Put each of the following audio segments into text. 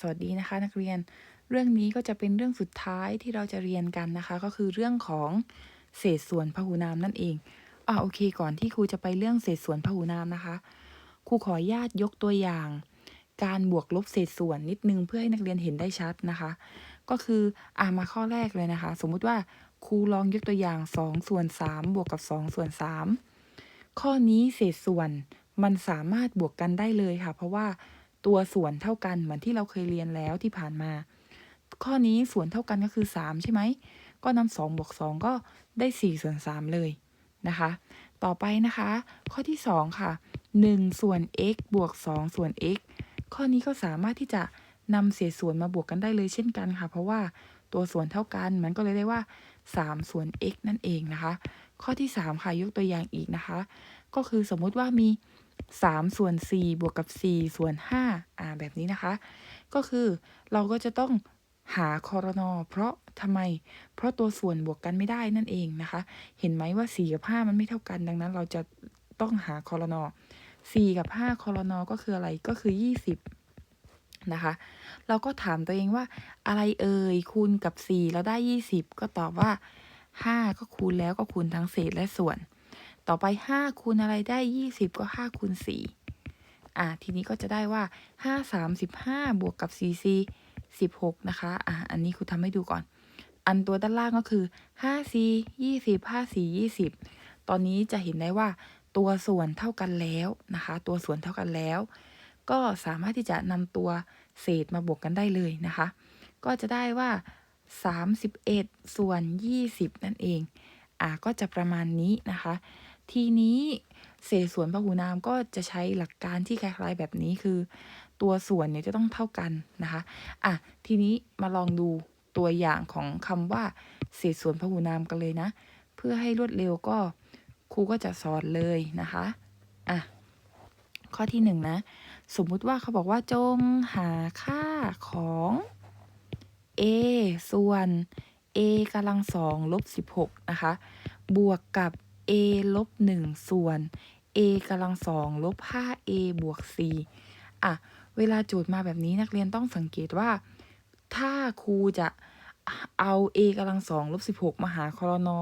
สวัสดีนะคะ นักเรียน เรื่องนี้ก็จะเป็นเรื่องสุดท้ายที่เราจะเรียนกันนะคะ ก็คือเรื่องของเศษส่วนพหุนามนั่นเองอ่าโอเค ก่อนที่ครูจะไปเรื่องเศษส่วนพหุนามนะคะ ครูขออนุญาตยกตัวอย่าง การบวกลบเศษส่วนนิดนึงเพื่อให้นักเรียนเห็นได้ชัดนะคะ ก็คืออ่ามาข้อแรกเลยนะคะ สมมุติว่าครูลองยกตัวอย่าง 2 ส่วน 3 บวกกับ 2 ส่วน 3 ข้อนี้เศษส่วนมันสามารถบวกกันได้เลยค่ะ เพราะว่า ตัวส่วนเท่ากันเหมือนที่เราเคยเรียนแล้วที่ผ่านมา ข้อนี้ส่วนเท่ากันก็คือ 3 ใช่ไหม ก็นำ2บวก2ก็ได้4ส่วน3เลยนะคะ ต่อไปนะคะ ข้อที่ 2 ค่ะ 1 ส่วน x บวก 2 ส่วน x ข้อนี้ก็สามารถที่จะนำเศษส่วนมาบวกกันได้เลยเช่นกันค่ะ เพราะว่าตัวส่วนเท่ากันมันก็เลยได้ว่า 3 ส่วน x นั่นเองนะคะ ข้อที่ 3 ค่ะยกตัวอย่างอีกนะคะ ก็คือสมมุติว่ามี 3 ส่วน 4 บวกกับ 4 ส่วน 5 อ่า แบบนี้นะคะ ก็คือเราก็จะต้องหาคอรนอเพราะทำไม เพราะตัวส่วนบวกกันไม่ได้นั่นเองนะคะ เห็นไหมว่า 4 กับ 5 มันไม่เท่ากัน ดังนั้นเราจะต้องหาคอรนอ4 กับ 5คอรนอก็คืออะไร ก็คือ 20 นะคะ เราก็ถามตัวเองว่าอะไรเอ่ยคูณกับ4แล้วได้ 20 ก็ตอบว่า 5 ก็คูณแล้วก็คูณทั้งเศษและส่วน ต่อไป5คูณอะไรได้ 20 ก็5คูณ4อ่าทีนี้ก็จะได้ว่า 5 35 บวกกับ4 c 16 นะคะ อ่าอันนี้ครูทำให้ดูก่อน อันตัวด้านล่างก็คือ 5c 20 5c 20 ตอนนี้จะเห็นได้ว่าตัวส่วนเท่ากันแล้วนะคะ ตัวส่วนเท่ากันแล้ว ก็สามารถที่จะนำตัวเศษมาบวกกันได้เลยนะคะ ก็จะได้ว่า 31 ส่วน 20 นั่นเอง อ่าก็จะประมาณนี้นะคะ ทีนี้เศษส่วนพหุนามก็จะใช้หลักการที่คล้ายๆแบบนี้คือ ตัวส่วนเนี่ยจะต้องเท่ากันนะคะอะทีนี้มาลองดูตัวอย่างของคำว่า เศษส่วนพหุนามกันเลยนะ เพื่อให้รวดเร็วก็ครูก็จะสอนเลยนะคะอะข้อที่หนึ่งนะ สมมุติว่าเขาบอกว่าจงหาค่าของ a ส่วน a กำลังสองลบสิบหกนะคะ บวกกับ a ลบหนึ่งส่วน a กำลังสองลบห้า a บวกสี่อะ เวลาโจทย์มาแบบนี้นักเรียนต้องสังเกตว่า ถ้าครูจะเอา a กำลังสองลบสิบหกมาหาคอรนอ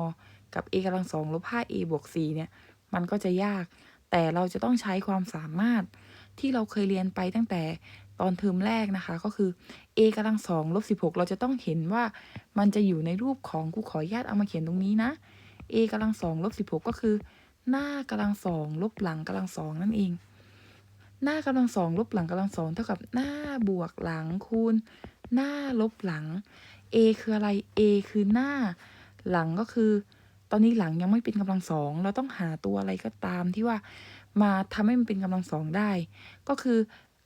กับ a กำลังสองลบห้า a บวกสี่เนี่ย มันก็จะยาก แต่เราจะต้องใช้ความสามารถที่เราเคยเรียนไปตั้งแต่ตอนเทอมแรกนะคะ ก็คือ a กำลังสองลบสิบหกเราจะต้องเห็นว่ามันจะอยู่ในรูปของครูขออนุญาตเอามาเขียนตรงนี้นะ a กำลังสองลบสิบหกก็คือ หน้ากำลังสองลบหลังกำลังสองนั่นเอง หน้ากำลังสองลบหลังกำลังสองเท่ากับหน้าบวกหลังคูณ หน้าลบหลัง a คืออะไร a คือหน้า หลังก็คือ ตอนนี้หลังยังไม่เป็นกำลังสองเราต้องหาตัวอะไรก็ตามที่ว่ามาทำให้มันเป็นกำลังสองได้ ก็คือ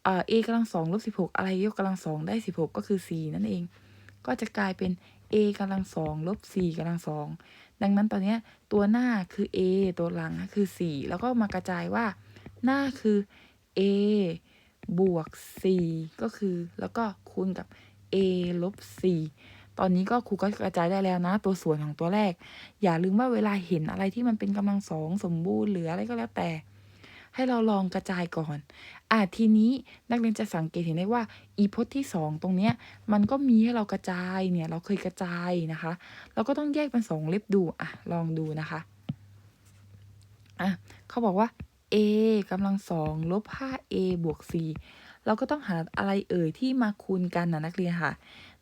เอ่อกำลังสองลบสิบหกอะไรยกกำลังสองได้สิบหกก็คือสี่นั่นเอง ก็จะกลายเป็น a กำลังสองลบสี่กำลังสอง ดังนั้นตอนนี้ตัวหน้าคือ a ตัวหลังคือ 4 แล้วก็มากระจายว่า หน้าคือ a บวก 4 ก็คือ แล้วก็คูณกับ a ลบ 4 ตอนนี้ก็ครูก็กระจายได้แล้วนะ ตัวส่วนของตัวแรก อย่าลืมว่าเวลาเห็นอะไรที่มันเป็นกำลังสองสมบูรณ์หรืออะไรก็แล้วแต่ ให้เราลองกระจายก่อน อ่าทีนี้นักเรียนจะสังเกตเห็นได้ว่าอีพจน์ที่ 2 ตรงเนี้ยมันก็มีให้เรากระจายเนี่ยเราเคยกระจายนะคะ เราก็ต้องแยกเป็นสองเล็บดูอะลองดูนะคะอะเขาบอกว่า a กำลังสองลบ 5a บวก4เราก็ต้องหาอะไรเอ่ยที่มาคูณกันนะนักเรียนค่ะ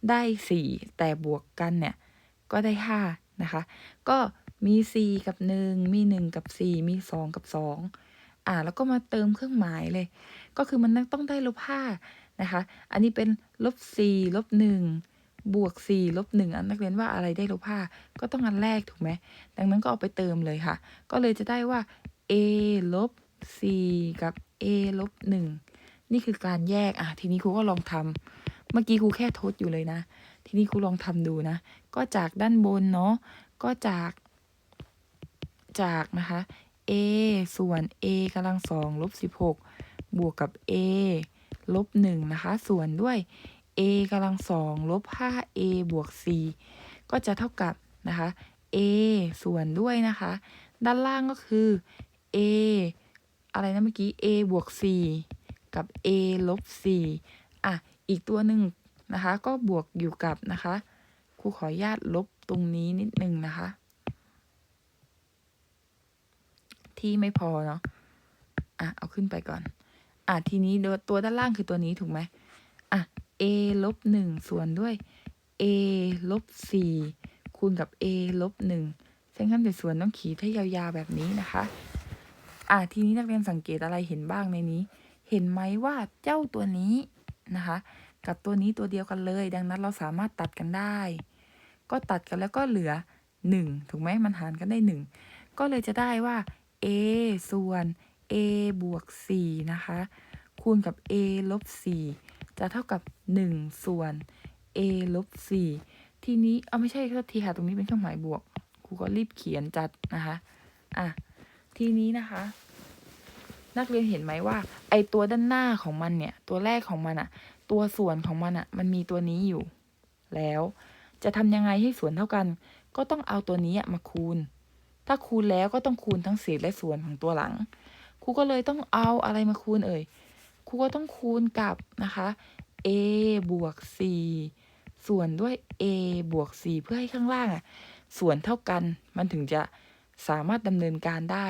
ได้ 4 แต่บวกกันเนี่ยก็ได้ 5 นะคะ ก็มี 4 กับ 1 มี 1 กับ 4 มี 2 กับ 2 อ่าแล้วก็มาเติมเครื่องหมายเลย ก็คือมันต้องได้ลบ5นะคะ อันนี้เป็นลบ4ลบ1บวก4ลบ1อันนักเรียนว่าอะไรได้ลบ5ก็ต้องอันแรกถูกไหมดังนั้นก็เอาไปเติมเลยค่ะ ก็เลยจะได้ว่า a ลบ4กับ a ลบ1นี่คือการแยก อะ ทีนี้ครูก็ลองทำเมื่อกี้ครูแค่ทดอยู่เลยนะ ทีนี้ครูลองทำดูนะ ก็จากด้านบนเนาะ ก็จาก จากนะคะ a ส่วน a กำลังสองลบ16บวกกับ a ลบ1นะคะ ส่วนด้วย a กำลังสองลบ 5a บวก4ก็จะเท่ากับนะคะ a ส่วนด้วยนะคะ ด้านล่างก็คือ a อะไรนะเมื่อกี้ a บวก4กับ a ลบ4อะ อีกตัวหนึ่งนะคะ ก็บวกอยู่กับนะคะ ครูขออนุญาตลบตรงนี้นิดนึงนะคะ ที่ไม่พอเนาะอะเอาขึ้นไปก่อน อะทีนี้ตัวด้านล่างคือตัวนี้ถูกไหมอะ a ลบหนึ่งส่วนด้วย a ลบสี่คูณกับ a ลบหนึ่งเส้นข้ามเศษส่วนต้องขีดให้ยาวๆแบบนี้นะคะ อะทีนี้นักเรียนสังเกตอะไรเห็นบ้างในนี้ เห็นไหมว่าเจ้าตัวนี้นะคะ กับตัวนี้ตัวเดียวกันเลย ดังนั้นเราสามารถตัดกันได้ ก็ตัดกันแล้วก็เหลือ 1 ถูกไหมมันหารกันได้ 1 ก็เลยจะได้ว่า a ส่วน a บวก 4 นะคะ คูณกับ a ลบ 4 จะเท่ากับ 1 ส่วน a ลบ 4 ทีนี้ เอาไม่ใช่โทษทีค่ะ ตรงนี้เป็นเครื่องหมายบวก ครูก็รีบเขียนจัดนะคะ อะ ทีนี้นะคะ นักเรียนเห็นไหมว่า ไอตัวด้านหน้าของมันเนี่ย ตัวแรกของมันอะตัวส่วนของมันอะมันมีตัวนี้อยู่ แล้ว จะทำยังไงให้ส่วนเท่ากัน ก็ต้องเอาตัวนี้มาคูณ ถ้าคูณแล้วก็ต้องคูณทั้งเศษและส่วนของตัวหลัง ครูก็เลยต้องเอาอะไรมาคูณเอ่ย ครูก็ต้องคูณกับนะคะ a บวก 4 ส่วนด้วย a บวก 4 เพื่อให้ข้างล่างอะส่วนเท่ากัน มันถึงจะสามารถดำเนินการได้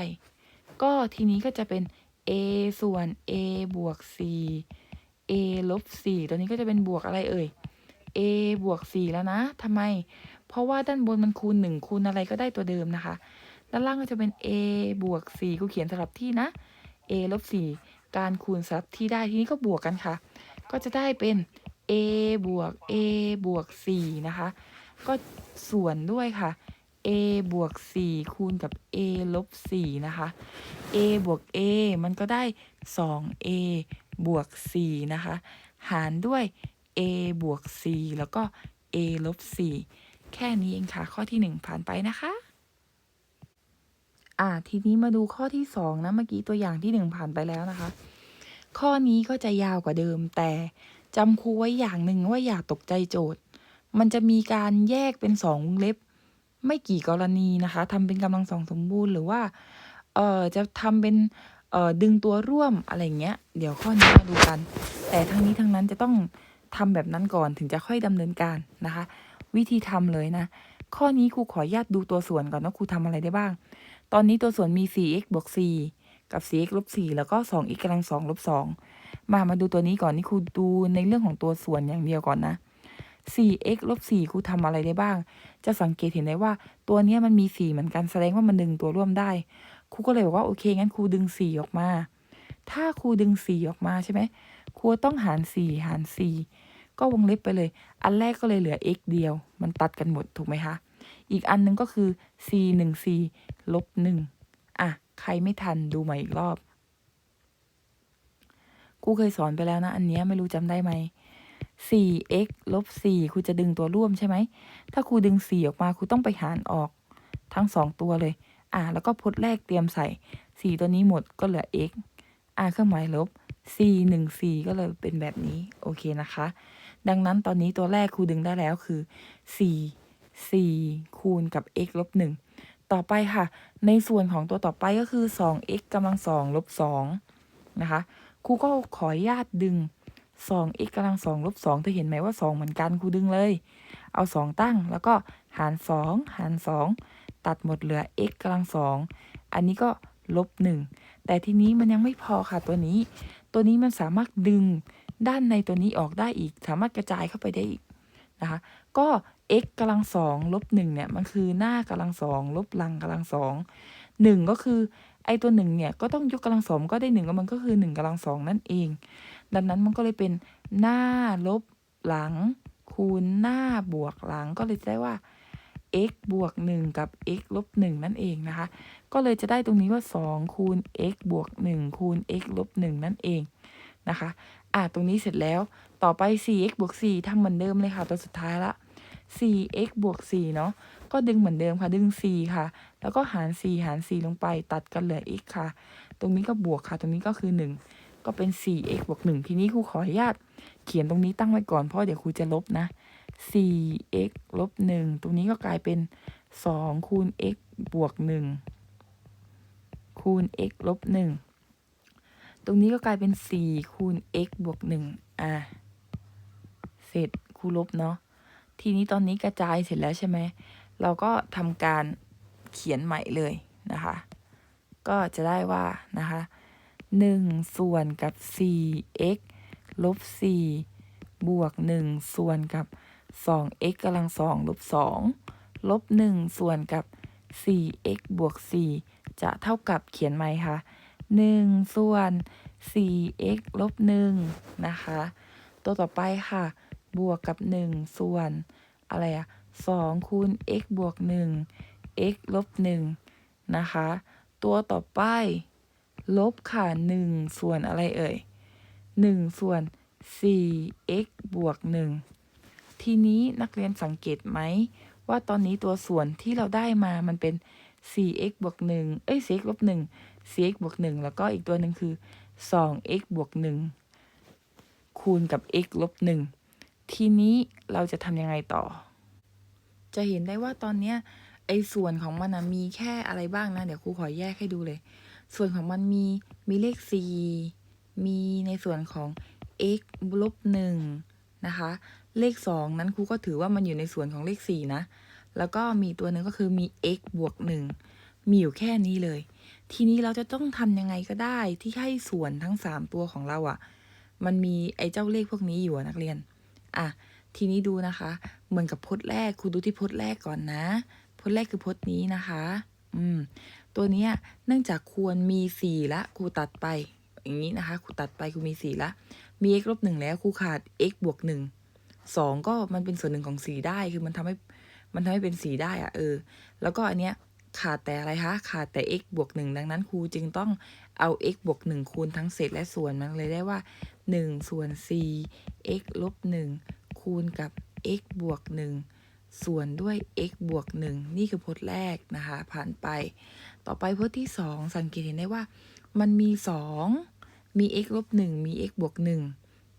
ก็ทีนี้ก็จะเป็น a ส่วน a บวก 4 a ลบ 4 ตัวนี้ก็จะเป็นบวกอะไรเอ่ย a บวก 4 แล้วนะทำไม เพราะว่าด้านบนมันคูณ 1 คูณอะไรก็ได้ตัวเดิมนะคะ ด้านล่างก็จะเป็น a บวก4ครูเขียนสลับที่นะ a ลบ4การคูณสลับที่ได้ทีนี้ก็บวกกันค่ะ ก็จะได้เป็น a บวก a บวก4นะคะ ก็ส่วนด้วยค่ะ a บวก 4 คูณกับ a ลบ 4 นะคะ a บวก a มันก็ได้ 2a บวก 4 นะคะ หารด้วย a บวก 4 แล้วก็ a ลบ 4 แค่นี้เองค่ะ ข้อที่ 1 ผ่านไปนะคะ อ่า ทีนี้มาดูข้อที่2นะ เมื่อกี้ตัวอย่างที่1ผ่านไปแล้วนะคะ ข้อนี้ก็จะยาวกว่าเดิม แต่จำครูไว้อย่างหนึ่งว่าอย่าตกใจโจทย์ มันจะมีการแยกเป็นสองวงเล็บ ไม่กี่กรณีนะคะทำเป็นกำลังสองสมบูรณ์หรือว่า เอ่อ จะทำเป็น เอ่อ ดึงตัวร่วมอะไรเงี้ย เดี๋ยวข้อนี้มาดูกัน แต่ทั้งนี้ทั้งนั้นจะต้องทำแบบนั้นก่อนถึงจะค่อยดำเนินการนะคะ วิธีทำเลยนะ ข้อนี้ครูขออนุญาตดูตัวส่วนก่อนว่าครูทำอะไรได้บ้าง ตอนนี้ตัวส่วนมี 4x บวก 4 กับ 4x ลบ 4 แล้วก็ 2x กำลัง2ลบ 2 มามาดูตัวนี้ก่อนนี่ครูดูในเรื่องของตัวส่วนอย่างเดียวก่อนนะ 4x ลบ 4ครูทำอะไรได้บ้าง จะสังเกตเห็นได้ว่าตัวนี้มันมี 4 เหมือนกันแสดงว่ามันดึงตัวร่วมได้ครูก็เลยบอกว่าโอเคงั้นครูดึง 4 ออกมา ถ้าครูดึง 4 ออกมาใช่ไหมครูต้องหาร 4 หาร 4 ก็วงเล็บไปเลย อันแรกก็เลยเหลือ x เดียว มันตัดกันหมดถูกไหมคะ อีกอันหนึงก็คือ c 1 c ลบ1อะ ใครไม่ทันดูใหม่อีกรอบครูเคยสอนไปแล้วนะ อันเนี้ยไม่รู้จำได้ไหม 4x ลบ4ครูจะดึงตัวร่วมใช่ไหม ถ้าครูดึง 4 ออกมาครูต้องไปหารออกทั้ง 2 ตัวเลย อ่าแล้วก็พจน์แรกเตรียมใส่ 4 ตัวนี้หมดก็เหลือ x อ่าเครื่องหมายลบ c 1 c ก็เลยเป็นแบบนี้ โอเคนะคะ ดังนั้นตอนนี้ตัวแรกครูดึงได้แล้วคือ 4 4 คูณกับ x ลบ1ต่อไปค่ะ ในส่วนของตัวต่อไปก็คือ 2x กำลัง2ลบ2นะคะครูก็ขออนุญาตดึง 2x กำลัง2ลบ2เธอเห็นไหมว่า 2 เหมือนกันครูดึงเลย เอา 2 ตั้งแล้วก็หาร 2 หาร 2 ตัดหมดเหลือ x กำลัง2อันนี้ก็ลบ1แต่ทีนี้มันยังไม่พอค่ะตัวนี้ ตัวนี้มันสามารถดึงด้านในตัวนี้ออกได้อีก สามารถกระจายเข้าไปได้อีกนะคะ ก็ x กำลัง2ลบ1เนี่ยมันคือหน้ากำลัง2ลบหลังกำลัง2 1ก็คือไอตัวหนึ่งเนี่ยก็ต้องยกกำลังสองก็ได้หนึ่งก็มันก็คือหนึ่งกำลังสองนั่นเอง ดังนั้นมันก็เลยเป็นหน้าลบหลัง คูณหน้าบวกหลังก็เลยจะได้ว่า x บวก 1 กับ x ลบ 1 นั่นเองนะคะ ก็เลยจะได้ตรงนี้ว่า 2 คูณ x บวก 1 คูณ x ลบ 1 นั่นเองนะคะ อะ ตรงนี้เสร็จแล้ว ต่อไป 4x บวก 4ทำเหมือนเดิมเลยค่ะ ตัวสุดท้ายละ 4x บวก4เนาะก็ดึงเหมือนเดิมค่ะดึง 4 ค่ะ แล้วก็หาร 4 หาร 4 ลงไป ตัดกันเหลือ x ค่ะ ตรงนี้ก็บวกค่ะ ตรงนี้ก็คือ 1 ก็เป็น 4x บวก1ทีนี้ครูขออนุญาตเขียนตรงนี้ตั้งไว้ก่อนเพราะเดี๋ยวครูจะลบนะ 4x ลบ 1 ตรงนี้ก็กลายเป็น 2 คูณ x บวก 1 คูณ x ลบ 1 ตรงนี้ก็กลายเป็น 4 คูณ x บวก 1 อะ เสร็จครูลบเนาะ ทีนี้ตอนนี้กระจายเสร็จแล้วใช่ไหม เราก็ทำการเขียนใหม่เลยนะคะ ก็จะได้ว่านะคะหนึ่งส่วนกับ 4x ลบ 4 บวก 1 ส่วนกับ 2x กำลังสองลบ 2 ลบ 1 ส่วนกับ 4x บวก 4 จะเท่ากับเขียนไหมคะ 1 ส่วน 4x ลบ 1 นะคะ ตัวต่อไปค่ะ บวกกับ 1 ส่วน อะไรอะ2คูณ x บวก 1 x ลบ 1 นะคะ ตัวต่อไป ลบค่ะ 1 ส่วนอะไรเอ่ย 1 ส่วน 4x บวก 1 ทีนี้นักเรียนสังเกตไหม ว่าตอนนี้ตัวส่วนที่เราได้มามันเป็น 4x บวก 1 เอ้ย 4x ลบ 1 4x บวก 1 แล้วก็อีกตัวหนึ่งคือ 2x บวก 1 คูณกับ x ลบ 1 ทีนี้เราจะทำยังไงต่อ จะเห็นได้ว่าตอนเนี้ยไอ้ส่วนของมันนะมีแค่อะไรบ้างนะ เดี๋ยวครูขอแยกให้ดูเลย ส่วนของมันมีมีเลข 4 มีในส่วนของ x ลบ1นะคะ เลข 2 นั้นครูก็ถือว่ามันอยู่ในส่วนของเลข 4 นะ แล้วก็มีตัวหนึ่งก็คือมี x บวก1มีอยู่แค่นี้เลย ทีนี้เราจะต้องทำยังไงก็ได้ที่ให้ส่วนทั้ง 3 ตัวของเราอะ่ะ มันมีไอ้เจ้าเลขพวกนี้อยู่นักเรียน อะทีนี้ดูนะคะ เหมือนกับพจน์แรกครูดูที่พจน์แรกก่อนนะพจน์แรกคือพจน์นี้นะคะ อืม ตัวเนี้ยเนื่องจากควรมีสี่ละครูตัดไป อย่างนี้นะคะครูตัดไปครูมีสี่ละมี x ลบหนึ่งแล้วครูขาด x บวกหนึ่งสองก็มันเป็นส่วนหนึ่งของสี่ได้คือมันทำให้มันทำให้เป็นสี่ได้อะเออ แล้วก็อันเนี้ยขาดแต่อะไรคะ ขาดแต่ x บวกหนึ่งดังนั้นครูจึงต้องเอา x บวกหนึ่งคูณทั้งเศษและส่วนมันเลยได้ว่า หนึ่งส่วนสี่ x ลบหนึ่งคูณกับ x บวกหนึ่งส่วนด้วย x บวกหนึ่งนี่คือพจน์แรกนะคะ ผ่านไป ต่อไปพจน์ที่สองสังเกตเห็นได้ว่า มันมีสองมี x ลบหนึ่งมี x บวกหนึ่ง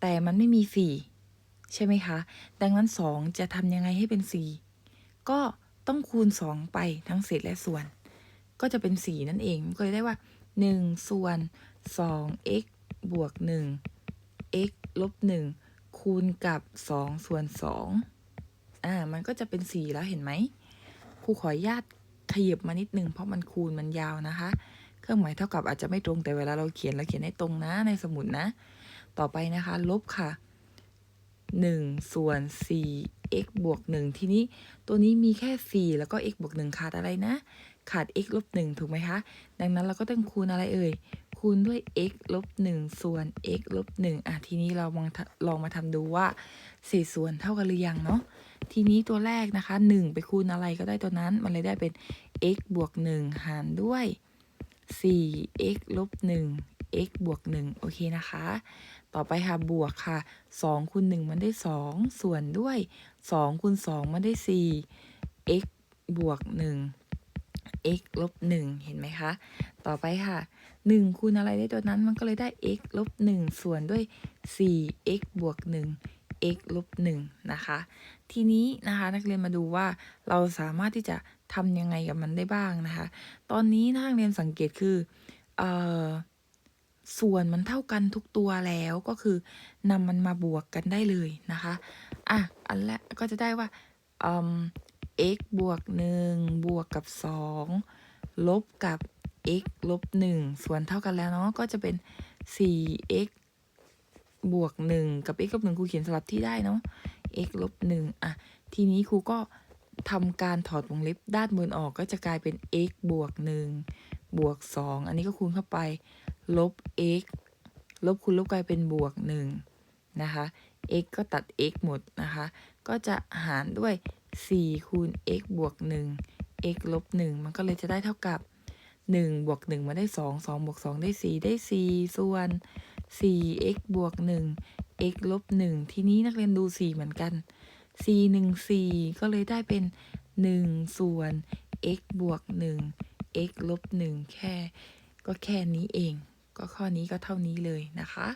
แต่มันไม่มีสี่ใช่ไหมคะ ดังนั้นสองจะทำยังไงให้เป็นสี่ก็ต้องคูณสองไปทั้งเศษและส่วน ก็จะเป็นสี่นั่นเอง ก็เลยได้ว่าหนึ่งส่วนสอง x บวกหนึ่ง x ลบหนึ่งคูณกับสองส่วนสองอ่า มันก็จะเป็นสี่แล้วเห็นไหมครูขออนุญาตขยับมานิดนึงเพราะมันคูณมันยาวนะคะ เครื่องหมายเท่ากับอาจจะไม่ตรงแต่เวลาเราเขียนเราเขียนให้ตรงนะในสมุดนะ ต่อไปนะคะ ลบค่ะหนึ่งส่วนสี่ x บวกหนึ่งทีนี้ตัวนี้มีแค่สี่แล้วก็ x บวกหนึ่งขาดอะไรนะ ขาด x ลบหนึ่งถูกไหมคะ ดังนั้นเราก็ต้องคูณอะไรเอ่ย คูณด้วย x ลบหนึ่งส่วน x ลบหนึ่งอะทีนี้เราลองลองมาทำดูว่าเศษส่วนเท่ากันหรือยังเนาะทีนี้ตัวแรกนะคะ 1 ไปคูณอะไรก็ได้ตัวนั้น มันเลยได้เป็น x บวก 1 หารด้วย 4x ลบ 1 x บวก 1 โอเคนะคะ ต่อไปค่ะ บวกค่ะ 2คูณ1มันได้ 2 ส่วนด้วย 2คูณ2มันได้ 4 x บวก 1 x ลบ1เห็นไหมคะ ต่อไปค่ะ 1 คูณอะไรได้ตัวนั้นมันก็เลยได้ x ลบ1ส่วนด้วย 4x บวก 1 x ลบ1นะคะ ทีนี้นะคะนักเรียนมาดูว่าเราสามารถที่จะทำยังไงกับมันได้บ้างนะคะ ตอนนี้นักเรียนสังเกตคืออส่วนมันเท่ากันทุกตัวแล้วก็คือนำมันมาบวกกันได้เลยนะคะ อะ อันแรกก็จะได้ว่า x บวก 1 บวกกับ 2 ลบกับ x ลบ 1 ส่วนเท่ากันแล้วเนาะก็จะเป็น 4x บวก 1 กับ x ลบ 1ครูเขียนสลับที่ได้เนาะ x ลบ 1 อะ ทีนี้ครูก็ทำการถอดวงเล็บด้านบนออกก็จะกลายเป็น x บวก 1 บวก 2 อันนี้ก็คูณเข้าไป ลบ x ลบคูณลบกลายเป็นบวก 1 นะคะ x ก็ตัด x หมดนะคะ ก็จะหารด้วย 4 คูณ x บวก 1 x ลบ 1 มันก็เลยจะได้เท่ากับ 1 บวก 1 มาได้ 2 2 บวก 2 ได้ 4 ได้ 4 ส่วน 4x บวก 1 x ลบ 1 ทีนี้นักเรียนดู 4 เหมือนกัน 4 1 4 ก็เลยได้เป็น 1 ส่วน x บวก 1 x ลบ 1 แค่ ก็แค่นี้เอง ก็ข้อนี้ก็เท่านี้เลยนะคะ